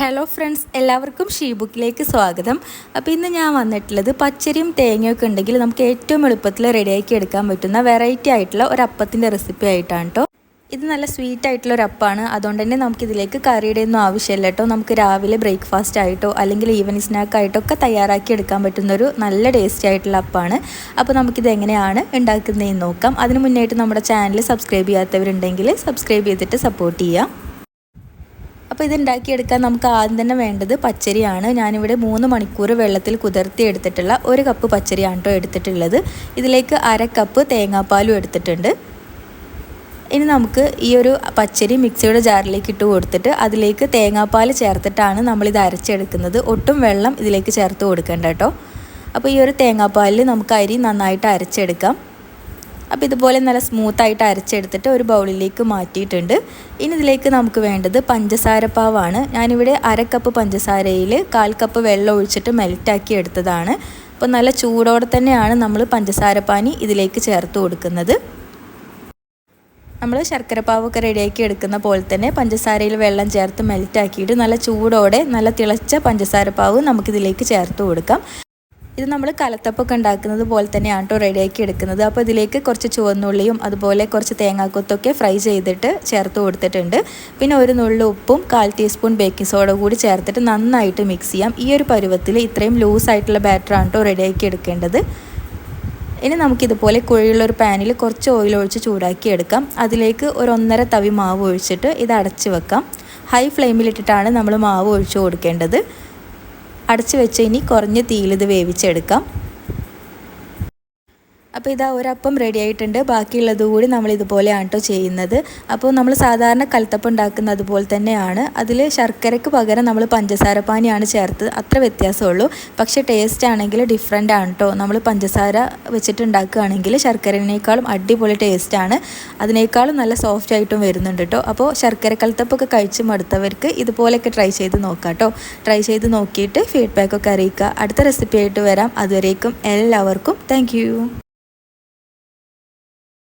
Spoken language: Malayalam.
ഹലോ ഫ്രണ്ട്സ് എല്ലാവർക്കും ഷീ ബുക്കിലേക്ക് സ്വാഗതം. അപ്പോൾ ഇന്ന് ഞാൻ വന്നിട്ടുള്ളത് പച്ചരിയും തേങ്ങയൊക്കെ ഉണ്ടെങ്കിൽ നമുക്ക് ഏറ്റവും എളുപ്പത്തിൽ റെഡിയാക്കി എടുക്കാൻ പറ്റുന്ന വെറൈറ്റി ആയിട്ടുള്ള ഒരു അപ്പത്തിന്റെ റെസിപ്പി ആയിട്ടാണ് കേട്ടോ ഇത് നല്ല സ്വീറ്റ് ആയിട്ടുള്ള ഒരു അപ്പാണ് അതുകൊണ്ട് തന്നെ നമുക്കിതിലേക്ക് കറിയുടെ ഒന്നും ആവശ്യമില്ല കേട്ടോ നമുക്ക് രാവിലെ ബ്രേക്ക്ഫാസ്റ്റ് ആയിട്ടോ അല്ലെങ്കിൽ ഈവനിങ് സ്നാക്ക് ആയിട്ടോ ഒക്കെ തയ്യാറാക്കി എടുക്കാൻ പറ്റുന്ന ഒരു നല്ല ടേസ്റ്റി ആയിട്ടുള്ള അപ്പാണ്. അപ്പോൾ നമുക്കിത് എങ്ങനെയാണ് ഉണ്ടാക്കുന്നതെന്ന് നോക്കാം. അതിന് മുന്നായിട്ട് നമ്മുടെ ചാനൽ സബ്സ്ക്രൈബ് ചെയ്യാത്തവരുണ്ടെങ്കിൽ സബ്സ്ക്രൈബ് ചെയ്തിട്ട് സപ്പോർട്ട് ചെയ്യാം. അപ്പോൾ ഇത് ഉണ്ടാക്കിയെടുക്കാൻ നമുക്ക് ആദ്യം തന്നെ വേണ്ടത് പച്ചരിയാണ്. ഞാനിവിടെ മൂന്ന് മണിക്കൂർ വെള്ളത്തിൽ കുതിർത്തി എടുത്തിട്ടുള്ള ഒരു കപ്പ് പച്ചരിയാണ് കേട്ടോ എടുത്തിട്ടുള്ളത്. ഇതിലേക്ക് അര കപ്പ് തേങ്ങാപ്പാലും എടുത്തിട്ടുണ്ട്. ഇനി നമുക്ക് ഈ ഒരു പച്ചരി മിക്സിയുടെ ജാറിലേക്ക് ഇട്ട് കൊടുത്തിട്ട് അതിലേക്ക് തേങ്ങാപ്പാൽ ചേർത്തിട്ടാണ് നമ്മളിത് അരച്ചെടുക്കുന്നത്. ഒട്ടും വെള്ളം ഇതിലേക്ക് ചേർത്ത് കൊടുക്കേണ്ട കേട്ടോ. അപ്പോൾ ഈ ഒരു തേങ്ങാപ്പാലിൽ നമുക്ക് അരി നന്നായിട്ട് അരച്ചെടുക്കാം. അപ്പോൾ ഇതുപോലെ നല്ല സ്മൂത്തായിട്ട് അരച്ചെടുത്തിട്ട് ഒരു ബൗളിലേക്ക് മാറ്റിയിട്ടുണ്ട്. ഇനി ഇതിലേക്ക് നമുക്ക് വേണ്ടത് പഞ്ചസാരപ്പാവാണ്. ഞാനിവിടെ അര കപ്പ് പഞ്ചസാരയിൽ കാൽ കപ്പ് വെള്ളം ഒഴിച്ചിട്ട് മെൽറ്റാക്കി എടുത്തതാണ്. അപ്പോൾ നല്ല ചൂടോടെ തന്നെയാണ് നമ്മൾ പഞ്ചസാരപ്പാനി ഇതിലേക്ക് ചേർത്ത് കൊടുക്കുന്നത്. നമ്മൾ ശർക്കരപ്പാവൊക്കെ റെഡിയാക്കി എടുക്കുന്ന പോലെ തന്നെ പഞ്ചസാരയിൽ വെള്ളം ചേർത്ത് മെൽറ്റാക്കിയിട്ട് നല്ല ചൂടോടെ നല്ല തിളച്ച പഞ്ചസാരപ്പാവ് നമുക്കിതിലേക്ക് ചേർത്ത് കൊടുക്കാം. ഇത് നമ്മൾ കലത്തപ്പൊക്കെ ഉണ്ടാക്കുന്നത് പോലെ തന്നെയാണ് കേട്ടോ റെഡിയാക്കി എടുക്കുന്നത്. അപ്പോൾ ഇതിലേക്ക് കുറച്ച് ചുവന്നുള്ളിയും അതുപോലെ കുറച്ച് തേങ്ങാക്കൊത്തൊക്കെ ഫ്രൈ ചെയ്തിട്ട് ചേർത്ത് കൊടുത്തിട്ടുണ്ട്. പിന്നെ ഒരു നുള്ളു ഉപ്പും കാൽ ടീസ്പൂൺ ബേക്കിംഗ് സോഡ കൂടി ചേർത്തിട്ട് നന്നായിട്ട് മിക്സ് ചെയ്യാം. ഈ ഒരു പരുവത്തിൽ ഇത്രയും ലൂസായിട്ടുള്ള ബാറ്ററാണ് കേട്ടോ റെഡിയാക്കി എടുക്കേണ്ടത്. ഇനി നമുക്കിതുപോലെ കുഴിയുള്ള ഒരു പാനിൽ കുറച്ച് ഓയിൽ ഒഴിച്ച് ചൂടാക്കി എടുക്കാം. അതിലേക്ക് ഒരു ഒന്നര തവി മാവ് ഒഴിച്ചിട്ട് ഇത് അടച്ച് വെക്കാം. ഹൈ ഫ്ലെയിമിലിട്ടിട്ടാണ് നമ്മൾ മാവ് ഒഴിച്ചു കൊടുക്കേണ്ടത്. അടച്ചു വെച്ച് ഇനി കുറഞ്ഞ തീയിൽ ഇത് വേവിച്ചെടുക്കാം. അപ്പോൾ ഇതാ ഒരപ്പം റെഡി ആയിട്ടുണ്ട്. ബാക്കിയുള്ളത് കൂടി നമ്മൾ ഇതുപോലെയാണ് കേട്ടോ ചെയ്യുന്നത്. അപ്പോൾ നമ്മൾ സാധാരണ കൽത്തപ്പം ഉണ്ടാക്കുന്നത് അതുപോലെ തന്നെയാണ്. അതിൽ ശർക്കരയ്ക്ക് പകരം നമ്മൾ പഞ്ചസാര പാനിയാണ് ചേർത്ത് അത്ര വ്യത്യാസമുള്ളൂ. പക്ഷേ ടേസ്റ്റ് ആണെങ്കിൽ ഡിഫറെന്റ് ആണ് കേട്ടോ നമ്മൾ പഞ്ചസാര വെച്ചിട്ട് ഉണ്ടാക്കുകയാണെങ്കിൽ ശർക്കരനേക്കാളും അടിപൊളി ടേസ്റ്റാണ് അതിനേക്കാളും നല്ല സോഫ്റ്റ് ആയിട്ടും വരുന്നുണ്ട് കേട്ടോ അപ്പോൾ ശർക്കര കൽത്തപ്പൊക്കെ കഴിച്ച് മടുത്തവർക്ക് ഇതുപോലെയൊക്കെ ട്രൈ ചെയ്ത് നോക്കാം കേട്ടോ ട്രൈ ചെയ്ത് നോക്കിയിട്ട് ഫീഡ്ബാക്കൊക്കെ അറിയിക്കുക. അടുത്ത റെസിപ്പി ആയിട്ട് വരാം. അതുവരേക്കും എല്ലാവർക്കും താങ്ക്